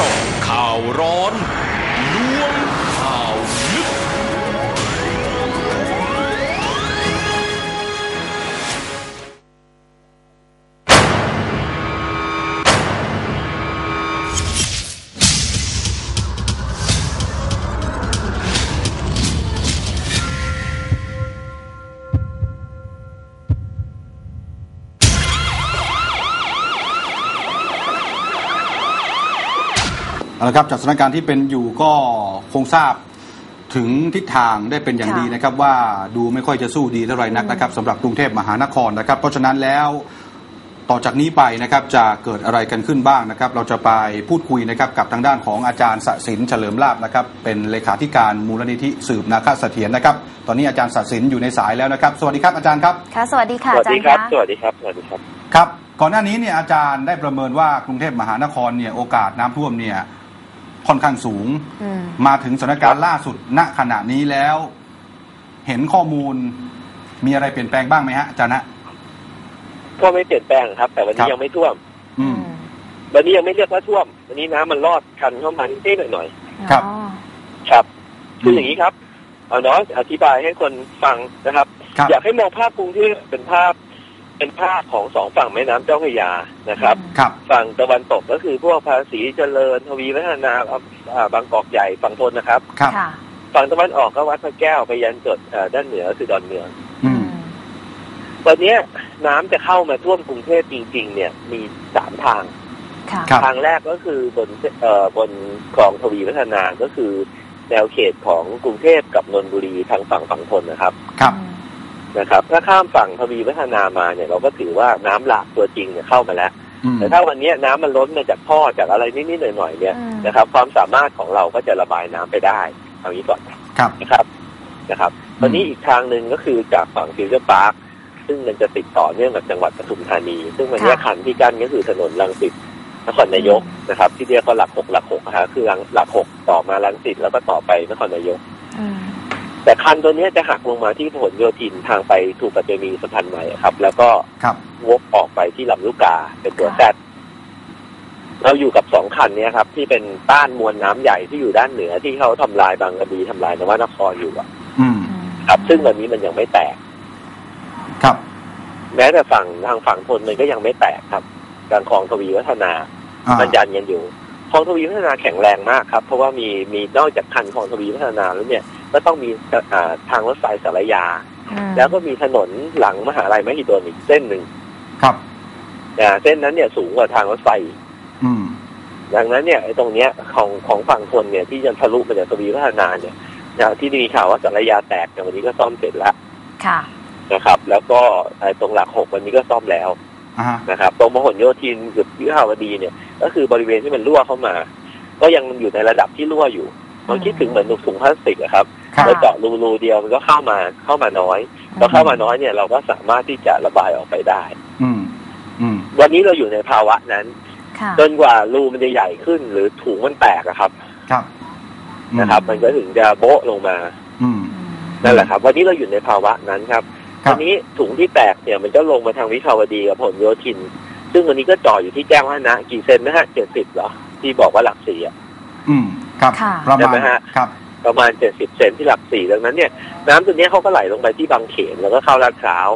จาะข่าวร้อน เอาละครับจากสถานการณ์ที่เป็นอยู่ก็คงทราบถึงทิศทางได้เป็นอย่างค่ะดีนะครับ ว่าดูไม่ค่อยจะสู้ดีเท่าไหร่นักนะครับสำหรับกรุงเทพมหานครนะครับ เพราะฉะนั้นแล้วต่อจากนี้ไปนะครับจะเกิดอะไรกันขึ้นบ้างนะครับ เราจะไปพูดคุยนะครับกับทางด้านของอาจารย์สศินเฉลิมลาบนะครับ เป็นเลขาธิการมูลนิธิสืบนาคเสถียรนะครับ ตอนนี้อาจารย์สศินอยู่ในสายแล้วนะครับ สวัสดีครับอาจารย์ครับค่ะสวัสดีค่ะสวัอาสจารดีย์ครับคะสวัสดีครับสวัสดีครับครับ ก่อนหน้านี้เนี่ยอาจารย์ได้ประเมินว่ากรุงเทพมหานครเนี่ยโอกาสน้ำท่วมเนี่ย ค่อนข้างสูงอืมมาถึงสถานการณ์ล่าสุดณขณะนี้แล้ว เห็นข้อมูลมีอะไรเปลี่ยนแปลงบ้างไหมฮะอาจารย์ฮะก็ไม่เปลี่ยนแปลงครับ แต่วันครันี้บยังไม่ท่วม อืมวันนี้ยังไม่เรียกว่าท่วม วันนี้น้ำมันลอดคันเข้ามานิดๆหน่อยครับอ๋อๆครับคือมอย่างนี้ครับเอาเนาะอธิบายให้คนฟังนะครับครับอยากให้มองภาพกรุงเทพเป็นภาพ เป็นภาพของสองฝั่งแม่น้ำเจ้าพระยานะครับ ครับ ฝั่งตะวันตกก็คือพวกภาษีเจริญทวีวัฒนาอ่าบางกอกใหญ่ฝั่งทนนะครับ ครับ ค่ะ ฝั่งตะวันออกก็วัดพระแก้วไปยันจดเอ่อด้านเหนือคือดอนเมืองอืมวันเนี้ยน้ำจะเข้ามาท่วมกรุงเทพจริง ๆ เนี่ยมีสามทาง ค่ะ ครับ ทางแรกก็คือบนเอ่อบนคลองทวีวัฒนาก็คือแนวเขตของกรุงเทพกับนนทบุรีทางฝั่งฝั่งทนนะครับ ครับ นะครับ ถ้าข้ามฝั่งทวีวัฒนามาเนี่ยเราก็ถือว่าน้ำหลากตัวจริงเนี่ยเข้ามาแล้วอืมแต่ถ้าวันเนี้ยน้ำมันล้นมาจากท่อจากอะไรนิดๆหน่อยๆเนี่ยอืมนะครับความสามารถของเราก็จะระบายน้ำไปได้เอางี้ก่อนครับนะครับนะครับตอนนี้อีกทางหนึ่งก็คือจากฝั่งฟิวเจอร์พาร์คซึ่งมันจะติดต่อเนื่องกับจังหวัดปทุมธานี ซึ่งวันเนี้ยค่ะคันที่กั้นก็คือถนนลังสิตนครนายกนะครับ ที่เรียกว่าหลักหกหลักหกนะฮะคือหลังหลักหกต่อมาลังสิตแล้วก็ต่อไปนครนายกอืม แต่คันตัวเนี้ยจะหักลงมาที่ถนนโยธินทางไปถูกปัตตานีสะพานใหม่ครับ แล้วก็ครับวกออกไปที่ลำลูกกาเป็นตัวแซดเราอยู่กับสองคันเนี้ยครับ ที่เป็นต้านมวลน้ำใหญ่ที่อยู่ด้านเหนือที่เขาทำลายบางกะดีทำลายนวนครอยู่อะอืมอืมครับ ซึ่งวันนี้มันยังไม่แตก ครับ แม้แต่ฝั่งทางฝั่งทนมันก็ยังไม่แตกครับทางคลองทวีวัฒนาอ่ามันยันกันอยู่ คลองทวีวัฒนาแข็งแรงมากครับ เพราะว่ามีมีนอกจากคันคลองทวีวัฒนาแล้วเนี่ยก็ต้องมีอ่าทางรถไฟสารยาอืมแล้วก็มีถนนหลังมหาลัยมหิดลอีกเส้นหนึ่งครับอ่าเส้นนั้นเนี่ยสูงกว่าทางรถไฟอีกอืมดังนั้นเนี่ยไอ้ตรงเนี้ยของของฝั่งทนเนี่ยที่จะทะลุมาจากทวีวัฒนาเนี่ยนะที่มีข่าวว่าสารยาแตกเนี่ยวันนี้ก็ซ่อมเสร็จแล้วค่ะนะครับ แล้วก็ไอ้ตรงหลักหกวันนี้ก็ซ่อมแล้วอ่าฮะ นะครับตรงมหนโยธินกับวิภาวดีเนี่ย ก็คือบริเวณที่มันรั่วเข้ามา ก็ยังอยู่ในระดับที่รั่วอยู่มันคิดถึงเหมือนถุงพลาสติกอะครับครับเราเจาะรูรูเดียวมันก็เข้ามาเข้ามาน้อยพอเข้ามาน้อยเนี่ยเราก็สามารถที่จะระบายออกไปได้ อืมอืมวันนี้เราอยู่ในภาวะนั้นค่ะจนกว่ารูมันจะใหญ่ขึ้น หรือถุงมันแตกอะครับ ครับอืมนะครับ มันก็ถึงจะโบ๊ะลงมาอืมอืมนั่นแหละครับ วันนี้เราอยู่ในภาวะนั้นครับ ครับ วันนี้ถุงที่แตกเนี่ยมันก็ลงมาทางวิภาวดีกับผลโยธิน ซึ่งวันนี้ก็จ่ออยู่ที่แจ้งวัฒนะ กี่เซนนะฮะเจ็ดสิบเหรอ ที่บอกว่าหลักสี่อะอืมครับค่ะ ประใช่มาไหณมฮะครับ ประมาณเจ็ดสิบเซนที่หลักสี่ดังนั้นเนี่ย น้ำตัวเนี้ยเขาก็ไหลลงไปที่บางเขนแล้วก็เข้าลาดพร้าว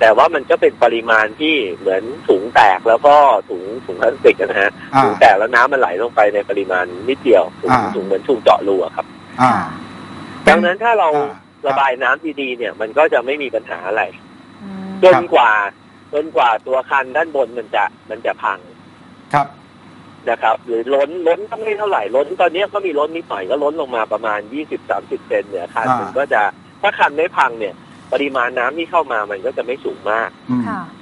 แต่ว่ามันก็เป็นปริมาณที่เหมือนถุงแตกแล้วก็ถุงถุงพลาสติกอะนะฮะอ่า ถุงแตกแล้วน้ำมันไหลลงไปในปริมาณนิดเดียวถุงอ่า ถุงเหมือนถุงเจาะรูอะครับ อ่าค่ะดังนั้นถ้าเราอ่า ระบายน้ำดีๆเนี่ย มันก็จะไม่มีปัญหาอะไรอืมจนกว่าจนกว่าตัวคันด้านบนมันจะมันจะพังครับนะครับ หรือล้นล้นก็ไม่เท่าไหร่ล้นตอนนี้ก็มีล้นนิดหน่อยก็ล้นลงมาประมาณยี่สิบสามสิบเซนเนี่ยคันอ่ามัมันก็จะถ้าคันไม่พังเนี่ย ปริมาณน้ำที่เข้ามามันก็จะไม่สูงมากอืมค่ะอืม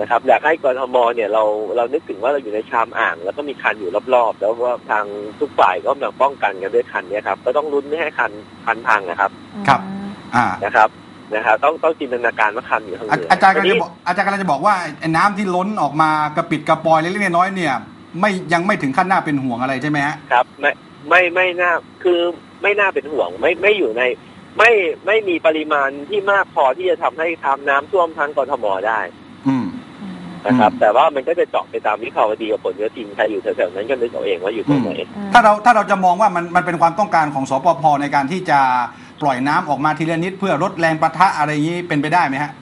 นะครับอยากให้กรทมเนี่ยเราเรานึกถึงว่าเราอยู่ในชามอ่างแล้วก็มีคันอยู่รอบๆ แล้วว่าทางทุกฝ่ายก็มาป้องกันกันด้วยคันเนี้ครับก็ต้องลุ้นไม่ให้คันคันพังนะครับ ครับ อ่านะครับนะครับต้องต้องจินตนาการว่าคันอยู่ข้างเหอานืออาจารย์กำลังทีจะนี้บอกอาจารย์กำลังจะบอกว่าไอ้น้ำที่ล้นออกมากระปิดกระปอยเล็กๆน้อยๆเนี่ย ไม่ยังไม่ถึงขั้นน่าเป็นห่วงอะไรใช่ไหมฮะครับ ไม่ไม่ไม่น่าคือไม่น่าเป็นห่วงไม่ไม่อยู่ในไม่ไม่มีปริมาณที่มากพอที่จะทำให้ทำน้ำท่วมทั้งกรทมได้อืมอืม นะครับอืมแต่ว่ามันก็จะเจาะไปตามวิภาวดีกับผลโยธินใครอยู่แถวๆนั้นก็นึกเอาเองว่าอยู่ตรงไหนถ้าเราถ้าเราจะมองว่ามันมันเป็นความต้องการของสปพในการที่จะปล่อยน้ำออกมาทีละนิด เพื่อลดแรงประทะอะไรอย่างนี้เป็นไปได้ไหมฮะ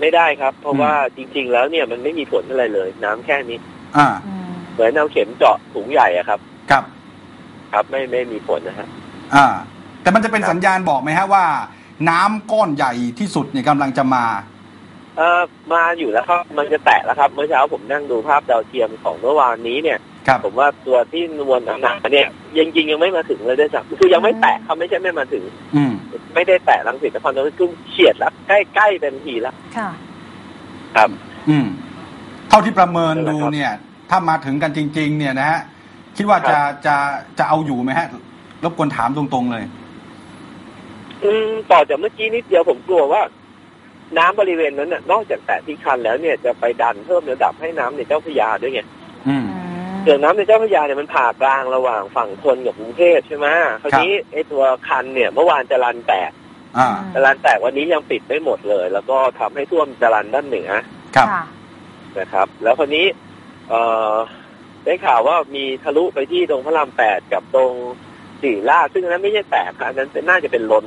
ไม่ได้ครับ เพราะอืมว่าจริง ๆ แล้วเนี่ยมันไม่มีผลอะไรเลย น้ำแค่นี้ อ่าอืมเหมือนเอาเข็มเจาะถุงใหญ่อะครับ ครับ ครับไม่ไม่มีผลนะฮะอ่า แต่มันจะเป็นครับสัญญาณบอกไหมฮะว่า น้ำก้อนใหญ่ที่สุดเนี่ยกำลังจะมา เอ่อมาอยู่แล้วครับมันจะแตะแล้วครับ เมื่อเช้าผมนั่งดูภาพดาวเทียมของเมื่อวานนี้เนี่ย ครับผมว่าตัวที่นวลหนาๆเนี่ยยังจริงๆยังไม่มาถึงเลยด้วยซ้ำคือยังไม่แตะเขาไม่ใช่ไม่มาถึง อืมไม่ได้แตะรังสิตนครนายกคือเฉียดแล้วใกล้ใกล้เต็มทีแล้วค่ะ ครับ อืมเท่าที่ประเมินนั่นแหละดูครับเนี่ย ถ้ามาถึงกันจริง ๆ เนี่ยนะฮะคิดว่าครัจะบจะจะเอาอยู่ไหมฮะรบกวนถามตรงๆเลย อืมต่อจากเมื่อกี้นิดเดียวผมกลัวว่า น้ำบริเวณนั้นน่ะนอกจากแตะที่คันแล้วเนี่ยจะไปดันเพิ่มระดับให้น้ำในเจ้าพระยาด้วยไงอืมอืมเรื่องน้ำในเจ้าพระยาเนี่ยมันผ่ากลางระหว่างฝั่งทนกับกรุงเทพใช่ไหมคราวนี้ไอ้ตัวคันเนี่ยเมื่อวานจรันแตกอ่าจรันแตกวันนี้ยังปิดไม่หมดเลย แล้วก็ทำให้ท่วมจรันด้านเหนือครับค่ะนะครับ แล้วคนนี้เอ่อได้ข่าวว่ามีทะลุไปที่ตรงพระรามแปดกับตรงสี่ลาดซึ่งอันนั้นไม่ใช่แตกครับอันนั้นเป็นน่าจะเป็นล้น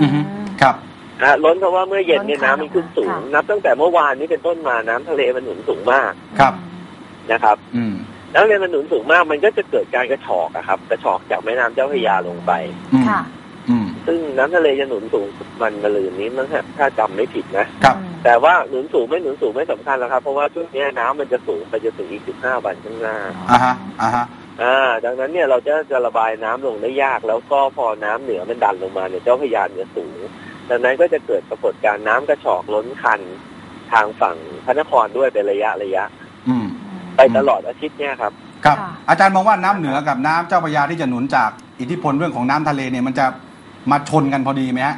อือฮึครับ นะล้นเพราะว่าเมื่อเย็นเนี่ยล้นค่ะน้ำมันขึ้นสูงค่ะนับตั้งแต่เมื่อวานนี้เป็นต้นมาน้ำทะเลมันหนุนสูงมากครับนะครับ อืมแล้วทะเลมันหนุนสูงมากมันก็จะเกิดการกระชอกอะครับ กระชอกจากแม่น้ำเจ้าพระยาลงไปอืมค่ะอืมซึ่งน้ำทะเลจะหนุนสูงมันมะลืนนี้มั้งฮะถ้าจำไม่ผิดนะครับอืมแต่ว่าหนุนสูงไม่หนุนสูงไม่สำคัญแล้วครับ เพราะว่าช่วงนี้น้ำมันจะสูงไปจนถึงอีก15วันข้างหน้าอ่าฮะอ่าฮะอ่า ดังนั้นเนี่ยเราจะจะระบายน้ำลงได้ยาก แล้วก็พอน้ำเหนือมันดันลงมาเนี่ยเจ้าพระยาเนี่ยสูง ดังนั้นก็จะเกิดปรากฏการณ์น้ำกระชอกล้นคันทางฝั่งพระนครด้วยเป็นระยะระยะ อืมไปตลอดอาทิตย์เนี่ยครับ ครับค่ะอาจารย์มองว่าน้ำเหนือกับน้ำเจ้าพระยาที่จะหนุนจากอิทธิพลเรื่องของน้ำทะเลเนี่ยมันจะมาชนกันพอดีไหมฮะ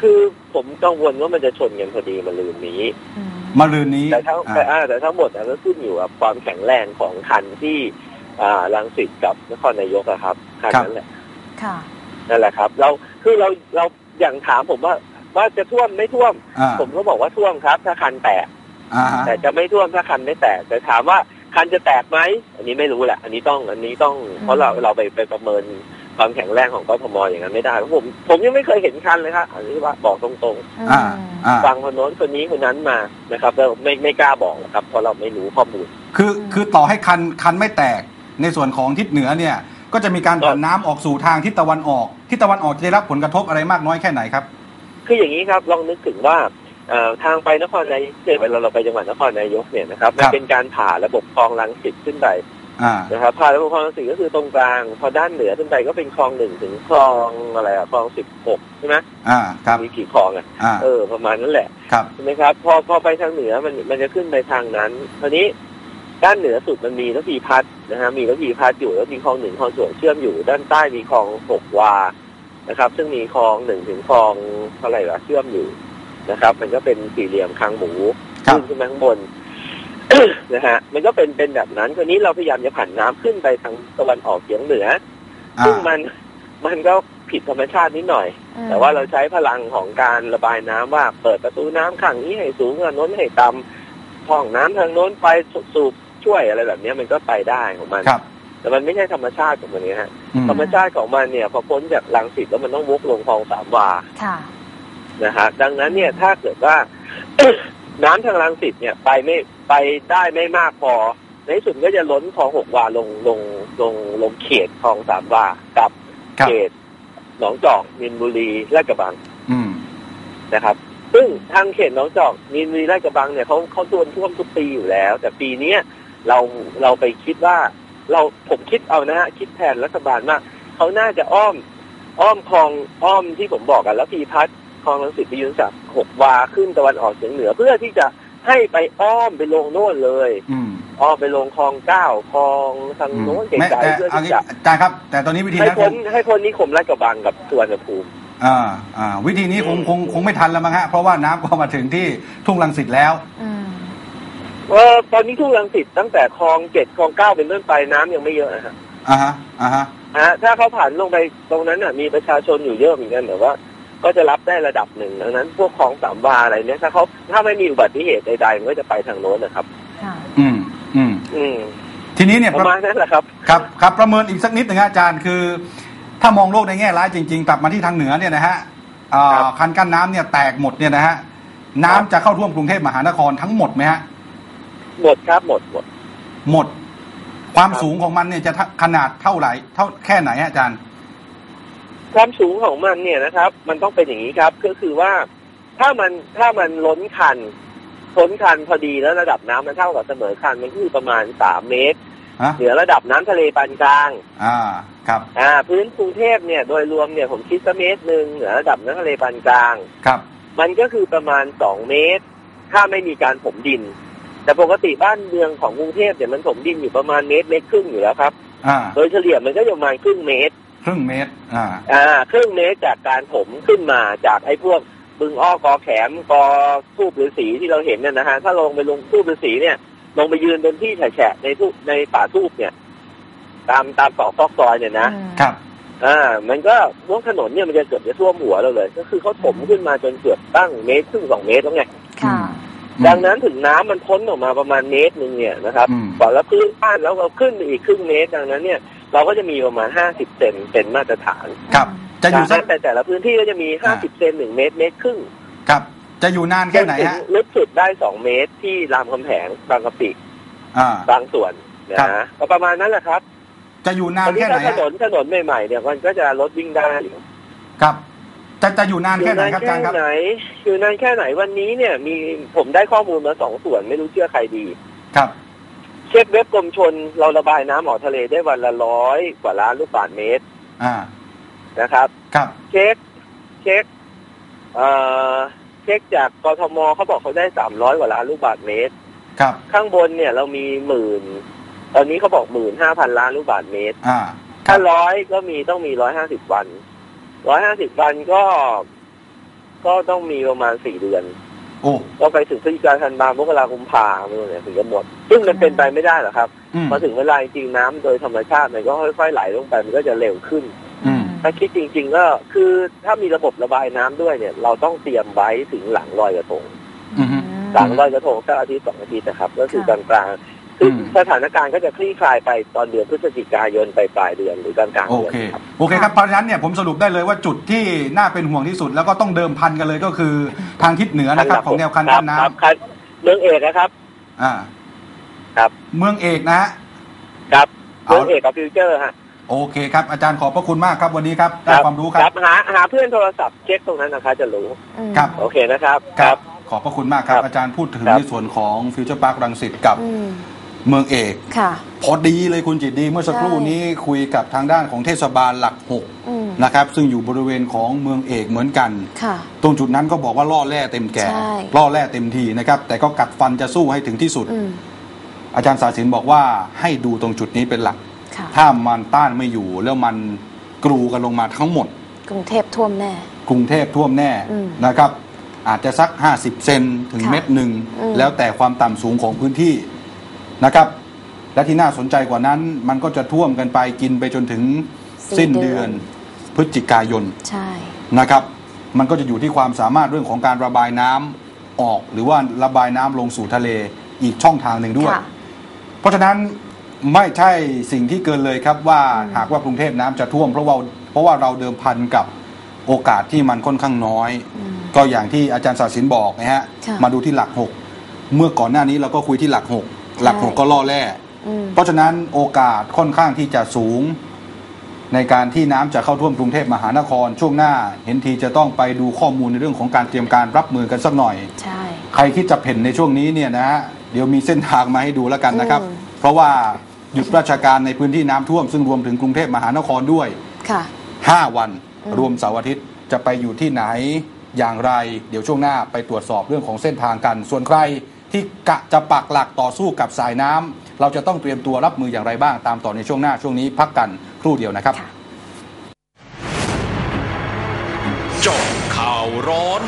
คือผมกังวลว่ามันจะชนกันพอดีมาลืนนี้อืมมารืนนี้แต่ทั้งอ่าแต่อ่าแต่ทั้งหมดอะก็ขึ้นอยู่กับความแข็งแรงของคันที่อ่ารังสิตกับนครนายกอะครับคันนั้นแหละค่ะนั่นแหละครับ เราคือเราเรา อย่างถามผมว่าว่าจะท่วมไม่ท่วม อ่า ผมก็บอกว่าท่วมครับ ถ้าคันแตก อ่าฮะแต่จะไม่ท่วมถ้าคันไม่แตก แต่ถามว่าคันจะแตกไหมอันนี้ไม่รู้แหละ อันนี้ต้องอันนี้ต้องเพราะเราเราไปไปประเมินความแข็งแรงของกทมอย่างนั้นไม่ได้เพราะผมผมยังไม่เคยเห็นคันเลยครับอันนี้ว่าบอกตรงอ่าอ่า ๆฟังคนโน้นคนนี้คนนั้นมานะครับแล้วไม่ไม่กล้าบอกหรอกครับเพราะเราไม่รู้ข้อมูล คือคือต่อให้คันคันไม่แตกในส่วนของทิศเหนือเนี่ย ก็จะมีการผ่านน้ำออกสู่ทางทิศตะวันออกทิศตะวันออกจะได้รับผลกระทบอะไรมากน้อยแค่ไหนครับ คืออย่างนี้ครับลองนึกถึงว่าเอ่อทางไปนครนายกเนี่ยเวลาเราไปจังหวัดนครนายกเนี่ยนะครับมันครับ เป็นการผ่าระบบคลองลังสิตขึ้นไปอ่า นะครับผ่าระบบคลองลังสิตก็คือตรงกลาง พอด้านเหนือขึ้นไปก็เป็นคลองหนึ่งถึงคลองอะไรอะคลองสิบหกใช่ไหมอ่าครับมีกี่คลองอะอ่าเออประมาณนั้นแหละ ครับ ใช่ไหมครับพอพอไปทางเหนือมันมันจะขึ้นไปทางนั้นคราวนี้ ด้านเหนือสุดมันมีระพีพัฒน์นะฮะมีระพีพัฒน์อยู่แล้วมีคลองหนึ่งคลองสวนเชื่อมอยู่ ด้านใต้มีคลองหกวานะครับ ซึ่งมีคลองหนึ่งถึงคลองเท่าไหร่ละเชื่อมอยู่นะครับ มันก็เป็นสี่เหลี่ยมคางหมูครับขึ้นขึ้นมาข้างบนนะฮะมันก็เป็นเป็นแบบนั้นคราวนี้เราพยายามจะผันน้ำขึ้นไปทางตะวันออกเฉียงเหนืออ่าซึ่งมันมันก็ผิดธรรมชาตินิดหน่อยอืมแต่ว่าเราใช้พลังของการระบายน้ำว่า เปิดประตูน้ำขังนี้ให้สูงอันโน้นให้ต่ำห้องน้ำทางโน้นไปสูบ ช่วยอะไรแบบนี้มันก็ไปได้ของมันครับ แต่มันไม่ใช่ธรรมชาติของมันเนี่ยฮะอืมธรรมชาติของมันเนี่ย พอพ้นจากรังสิตแล้วมันต้องวกลงคลองสามวาค่ะนะฮะดังนั้นเนี่ยถ้าเกิดว่าน้ำทางรังสิตเนี่ยไปไม่ไปได้ไม่มากพอ ในที่สุดก็จะล้นคลองหกวาลงลงลงลงเขตคลองสามวากับครับเขตหนองจอกมินบุรีและกระบังอืมนะครับ ซึ่งทางเขตหนองจอกมีนบุรีราชกระบังเนี่ยเขาเขาโดนท่วมทุกปีอยู่แล้ว แต่ปีเนี้ย เราเราไปคิดว่า เราผมคิดเอานะฮะคิดแทนรัฐบาลว่าเขาน่าจะอ้อม อ้อมคลองอ้อมที่ผมบอกกันแล้วพีพัฒน์คลองลังสิตพิยุนศักดิ์หกวาขึ้นตะวันออกเฉียงเหนือเพื่อที่จะให้ไปอ้อมไปลงโน่นเลยอืมอ้อมไปลงคลองเก้าคลองทางโน้นไกไม่ลแต่ๆเพื่อเอาที่งี้จะอาจารย์ครับ แต่ตอนนี้วิธีให้นั้นคพ้นงให้พ้นนิคมราชกระบังกับสุวรรณภูมิอ่าอ่า วิธีนี้คงคงคงไม่ทันแล้วมั้งฮะเพราะว่าน้ำก็มาถึงที่ทุ่งลังสิตแล้ว อืมเออตอนนี้ทุ่งรังสิตตั้งแต่คลองเจ็ดคลองเก้าเป็นต้นไปน้ำยังไม่เยอะนะฮะอ่าฮะอ่าฮะฮะถ้าเขาผ่านลงไปตรงนั้นน่ะมีประชาชนอยู่เยอะเหมือนกันแต่ว่า ก็จะรับได้ระดับหนึ่งดังนั้น พวกคลองสามวาอะไรเนี่ยถ้าเขาถ้าไม่มีอุบัติเหตุใดๆมันก็จะไปทางโน้นนะครับค่ะอืมอืมอืมทีนี้เนี่ยประมาณนั้นแหละครับครับครับประเมินอีกสักนิดหนึ่งฮะอาจารย์คือ ถ้ามองโลกในแง่ร้ายจริง ๆ กลับมาที่ทางเหนือเนี่ยนะฮะอ่าครับคันกั้นน้ำเนี่ยแตกหมดเนี่ยนะฮะน้ำครับจะเข้าท่วมกรุงเทพมหานครทั้งหมดไหมฮะ หมดครับหมดหมด หมด ความครับสูงของมันเนี่ยจะขนาดเท่าไหร่เท่าแค่ไหนฮะอาจารย์ ความสูงของมันเนี่ยนะครับ มันต้องเป็นอย่างนี้ครับ ก็คือว่าถ้ามันถ้ามันล้นคันล้นคันพอดีแล้วระดับน้ำมันเท่ากับเสมอคันมันคือประมาณสามเมตรฮะเหนือระดับน้ำทะเลปานกลาง อ่า ครับ อ่า พื้นกรุงเทพเนี่ยโดยรวมเนี่ยผมคิดสักเมตรหนึ่งเหนือระดับน้ำทะเลปานกลาง ครับ มันก็คือประมาณสองเมตร ถ้าไม่มีการถมดิน แต่ปกติบ้านเมืองของกรุงเทพเนี่ยมันถมดินอยู่ประมาณเมตรเมตรครึ่งอยู่แล้วครับ อ่า โดยเฉลี่ยมันก็จะประมาณครึ่งเมตร ครึ่งเมตร อ่า อ่า ครึ่งเมตรจากการถมขึ้นมาจากไอ้พวกบึงอ้อกอแขมกอทูบฤาษีที่เราเห็นเนี่ยนะฮะถ้าลงไปลงทูบฤาษีเนี่ย ลงไปยืนบนที่แฉะๆในทูบในป่าทูบเนี่ย ตามตามตอกซอกซอยเนี่ยนะอืมครับ อ่า มันก็พวกถนนเนี่ยมันจะเกือบจะท่วมหัวเราเลย ก็คือเขาถมขึ้นมาจนเกือบตั้งเมตรครึ่งสองเมตรแล้วไงค่ะ ดังนั้นถึงน้ำมันพ้นออกมาประมาณเมตรหนึ่งเนี่ยนะครับอืมก่อนแล้วพื้นบ้านแล้วเราขึ้นไปอีกครึ่งเมตร ดังนั้นเนี่ย เราก็จะมีประมาณห้าสิบเซนเป็นมาตรฐาน ครับ จะอยู่สักแต่แต่ละพื้นที่ก็จะมีห้าสิบเซนหนึ่งเมตรเมตรครึ่งครับ จะอยู่นานแค่ไหนฮะจถึงลึกสุดได้สองเมตรที่รามคำแหงบางกะปิอ่าบางส่วนนะครับฮะก็ประมาณนั้นแหละครับ จะอยู่นาตอนนนี้แค่ไหนถ้าถฮะนนถนนใหม่ๆเนี่ยมันก็จะรถวิ่งได้อยู่ครับ จะจะอยู่นานอยู่แค่ไหนนานครับอาแค่จารย์ครับ ไหน อยู่นานแค่ไหนวันนี้เนี่ย มีผมได้ข้อมูลมาสองส่วนไม่รู้เชื่อใครดี ครับ เช็คเว็บกรมชนเราระบายน้ำออกทะเลได้วันละร้อยกว่าล้านลูกบาศก์เมตรอ่า นะครับ ครับ เช็คเช็คเอ่อเช็คจากกทมเขาบอกเขาได้สามร้อยกว่าล้านลูกบาศก์เมตร ครับ ข้างบนเนี่ยเรามีหมื่นตอนนี้เขาบอกหมื่นห้าพันล้านลูกบาศก์เมตร อ่า ครัถ้าบ ร้อยก็มีต้องมีร้อยห้าสิบวัน ร้อยห้าสิบวันก็ ก็ต้องมีประมาณสี่เดือนโอ้ก็ไปถึงพฤศจิกาธันวามกราคมพาเมื่อเนี่ยถึงจะหมด ซึ่งมันเป็นไปไม่ได้หรอกครับอืมพอถึงเวลาจริงๆน้ำโดยธรรมชาติมันก็ค่อยๆไหลลงไปมันก็จะเร็วขึ้นอืมถ้าคิดจริง ๆ ก็คือถ้ามีระบบระบายน้ำด้วยเนี่ย เราต้องเตรียมไว้ถึงหลังลอยกระทงอืมหลังลอยกระทงสักอาทิตย์สองอาทิตย์นะครับ ก็คือค่ะกลางๆ คืออมสถานการณ์ก็จะคลี่คลายไปตอนเดือนพฤศจิกายนไปปลายเดือนหรือกลางๆโอเดือนเคครับโอเคครับเพราะฉะนั้นเนี่ยผมสรุปได้เลยว่าจุดที่น่าเป็นห่วงที่สุด แล้วก็ต้องเดิมพันกันเลยก็คือทางทิศเหนือนะครับ ของแนวคันกั้นน้ครับครับเมืองเอกนะครับำอ่า ครับ เมืองเอกนะฮะครับเอาเมืองเอกกับฟิวเจอร์ฮะโอเคครับ อาจารย์ขอบพระคุณมากครับวันนี้ครับได้ความรู้ครับ หาหาเพื่อนโทรศัพท์เช็คตรงนั้นนะคะจะรู้อืมครับโอเคนะครับครับ ขอบพระคุณมากครับครับอาจารย์พูดถึงครับในส่วนของฟิวเจอร์พาร์ครังสิตกับอืม เมืองเอกค่ะพอดีเลยคุณจิตดีเมื่อสักครู่ใช่นี้คุยกับทางด้านของเทศบาลหลักหกอืมนะครับ ซึ่งอยู่บริเวณของเมืองเอกเหมือนกันค่ะตรงจุดนั้นก็บอกว่าล่อแร่เต็มแก่ใช่ล่อแร่เต็มทีนะครับ แต่ก็กัดฟันจะสู้ให้ถึงที่สุดอืมอาจารย์สาสินบอกว่าให้ดูตรงจุดนี้เป็นหลักค่ะถ้ามันต้านไม่อยู่แล้วมันกรูกันลงมาทั้งหมด กรุงเทพท่วมแน่ กรุงเทพท่วมแน่อืมนะครับ อาจจะสัก 50 เซนถึงค่ะเม็ดหนึ่งอืมแล้วแต่ความต่ำสูงของพื้นที่ นะครับ และที่น่าสนใจกว่านั้น มันก็จะท่วมกันไปกินไปจนถึงสิ้นเดือนพฤศจิกายนใช่นะครับ มันก็จะอยู่ที่ความสามารถเรื่องของการระบายน้ำออก หรือว่าระบายน้ำลงสู่ทะเลอีกช่องทางหนึ่งด้วยค่ะเพราะฉะนั้นไม่ใช่สิ่งที่เกินเลยครับว่าอืมหากว่ากรุงเทพน้ำจะท่วมเพราะว่าเพราะว่าเราเดิมพันกับโอกาสที่มันค่อนข้างน้อยอืมก็อย่างที่อาจารย์ศาสินบอกนะฮะค่ะมาดูที่หลักหกเมื่อก่อนหน้านี้เราก็คุยที่หลักหก หลักหกก็ล่อแร่อืมเพราะฉะนั้นโอกาสค่อนข้างที่จะสูง ในการที่น้ำจะเข้าท่วมกรุงเทพมหานครช่วงหน้า เห็นทีจะต้องไปดูข้อมูลในเรื่องของการเตรียมการรับมือกันสักหน่อยใช่ใครคิดจะเพ่นในช่วงนี้เนี่ยนะฮะเดี๋ยวมีเส้นทางมาให้ดูแล้วกันนะครับอืมเพราะว่าหยุดราชการในพื้นที่น้ำท่วม ซึ่งรวมถึงกรุงเทพมหานครด้วยค่ะ5วันอืมรวมเสาร์อาทิตย์จะไปอยู่ที่ไหนอย่างไร เดี๋ยวช่วงหน้าไปตรวจสอบเรื่องของเส้นทางกัน ส่วนใคร ที่กะจะปักหลักต่อสู้กับสายน้ำเราจะต้องเตรียมตัวรับมืออย่างไรบ้างตามต่อในช่วงหน้าช่วงนี้พักกันครู่เดียวนะครับค่ะเจาะข่าวร้อน